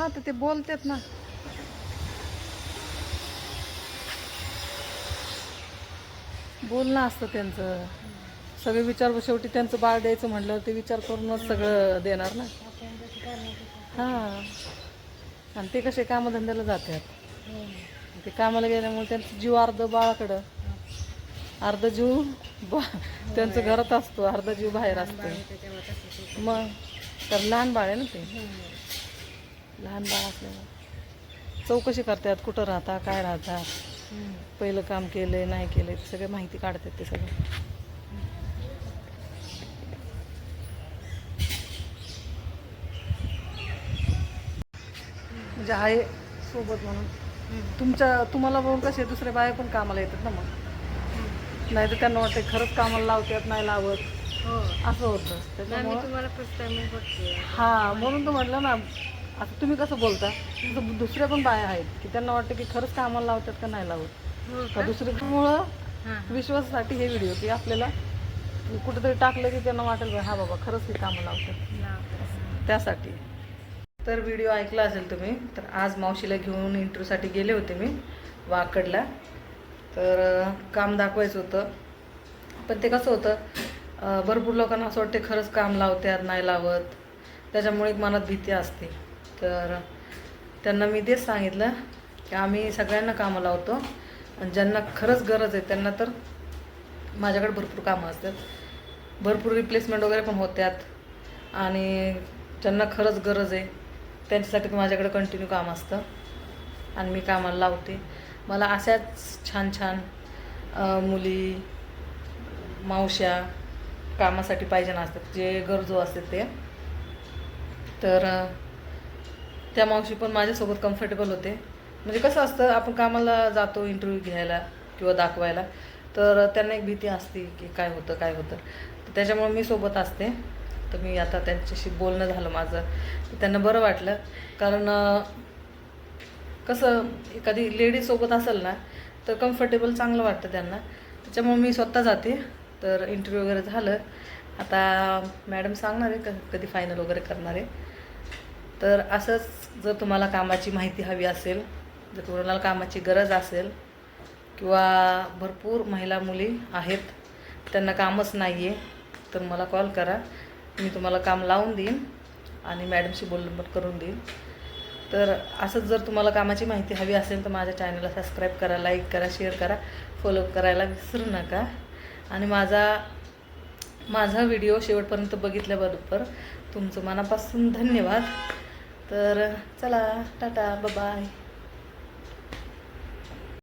हा तर ते बोलतात ना. बोलणं असतं त्यांचं. सगळे विचार शेवटी त्यांचं बाळ द्यायचं म्हटलं ते विचार करूनच सगळं देणार ना. हां. आणि ते कसे कामधंद्याला जातात. ते कामाला गेल्यामुळे त्यांचं जीव अर्ध बाळाकडं. अर्ध जीव बा त्यांचं घरात असतो. अर्ध जीव बाहेर असतो. मग तर लहान बाळ आहे ना ते. लहान बाळ असल्यामुळे. चौकशी करतात कुठं राहता काय राहतात पहिलं काम केलंय नाही केलंय ते सगळे माहिती काढतात ते सगळं. म्हणजे आहे सोबत म्हणून. तुमच्या तुम्हाला बघून कसे दुसरे बाया पण कामाला येतात ना मग? नाही तर त्यांना वाटतं खरंच कामाला लावतात नाही लावत. हो. असं होतं. त्याच्यामुळं हा म्हणून तर म्हटलं ना आता तुम्ही कसं बोलता? तसं दुसऱ्या पण बाया आहेत की त्यांना वाटतं की खरंच कामाला लावतात का नाही लावत? हो का? दुसरीमुळं हां. विश्वासासाठी हे व्हिडिओ की आपल्याला कुठेतरी टाकलं की त्यांना वाटेल बा, हा बाबा खरंच हे कामं लावतात. लावते. त्यासाठी. तर व्हिडिओ ऐकला असेल तुम्ही तर आज मावशीला घेऊन इंटरव्ह्यूसाठी गेले होते मी वाकडला. तर काम दाखवायचं होतं. पण ते कसं होतं भरपूर लोकांना असं वाटते खरंच काम लावतात नाही लावत. त्याच्यामुळे एक मनात भीती असते. तर त्यांना मी तेच सांगितलं की आम्ही सगळ्यांना कामं लावतो. आणि ज्यांना खरंच गरज आहे त्यांना तर माझ्याकडे भरपूर कामं असतात. भरपूर रिप्लेसमेंट वगैरे पण होत्यात. आणि ज्यांना खरंच गरज आहे त्यांच्यासाठी तर माझ्याकडे कंटिन्यू काम असतं. आणि मी कामाला लावते. मला अशाच छान छान मुली मावश्या कामासाठी पाहिजे असतात जे गरजू असतात ते. तर त्या मावशी पण माझ्यासोबत कम्फर्टेबल होते. म्हणजे कसं असतं आपण कामाला जातो इंटरव्ह्यू घ्यायला किंवा दाखवायला तर त्यांना एक भीती असते की काय होतं काय होतं. तर त्याच्यामुळे मी सोबत असते. तर मी आता त्यांच्याशी बोलणं झालं माझं. तर त्यांना बरं वाटलं. कारण कसं एखादी लेडीज सोबत असेल ना तर कम्फर्टेबल चांगलं वाटतं त्यांना. त्याच्यामुळे मी स्वतः जाते. तर इंटरव्ह्यू वगैरे झालं. आता मॅडम सांगणार आहे क कधी फायनल वगैरे करणार आहे. तर असंच जर तुम्हाला कामाची माहिती हवी असेल जर कोणाला कामाची गरज असेल किंवा भरपूर महिला मुली आहेत त्यांना कामच नाही आहे तर मला कॉल करा. मी तुम्हाला काम लावून देईन आणि मॅडमशी बोलणं पण करून देईन. तर असंच जर तुम्हाला कामाची माहिती हवी असेल तर माझ्या चॅनलला सबस्क्राईब करा लाईक करा शेअर करा फॉलो करायला विसरू नका. आणि माझा माझा व्हिडिओ शेवटपर्यंत बघितल्याबरोबर तुमचं मनापासून धन्यवाद. तर चला टाटा बाय